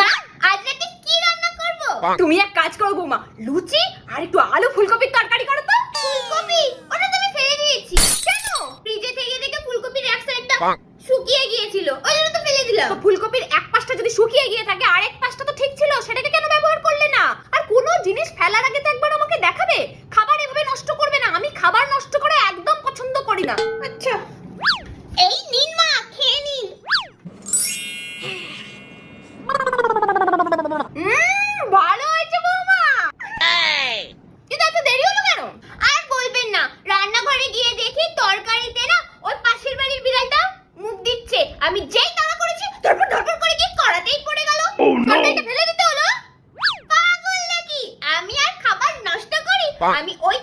মা আজ রাতে কি রান্না করব? তুমি এক কাজ করো বৌমা লুচি আর একটু আলু ফুলকপির তরকারি করো তো। ফুলকপি? ওটা তো আমি ফেলে দিয়েছি। কেন? ফ্রিজে থেকে দেখে ফুলকপির এক সাইডটা শুকিয়ে গিয়েছিল। ওই জন্য তো ফেলে দিলাম। তো ফুলকপির এক পাশটা যদি শুকিয়ে গিয়ে থাকে আরেক পাশটা তো ঠিক ছিল সেটাকে কেন ব্যবহার করলে না? আর কোনো জিনিস ফেলার আগে তো একবার আমাকে দেখাবে। খাবার এভাবে নষ্ট করবে না। আমি খাবার নষ্ট করে একদম পছন্দ করি না। আচ্ছা। এই নিন ভালো হয়েছে বৌমা। কিন্তু এত দেরি হলো কেন? আর বলবেন না রান্নাঘরে গিয়ে দেখি তরকারিতে না ওই পাশের বাড়ির বিড়ালটা মুখ দিচ্ছে। আমি যেই তাড়া করেছি করে কি করাতেই পড়ে গেল। তরকারিটা ফেলে দিতে হলো? পাগল নাকি? আমি আর খাবার নষ্ট করি? আমি ওই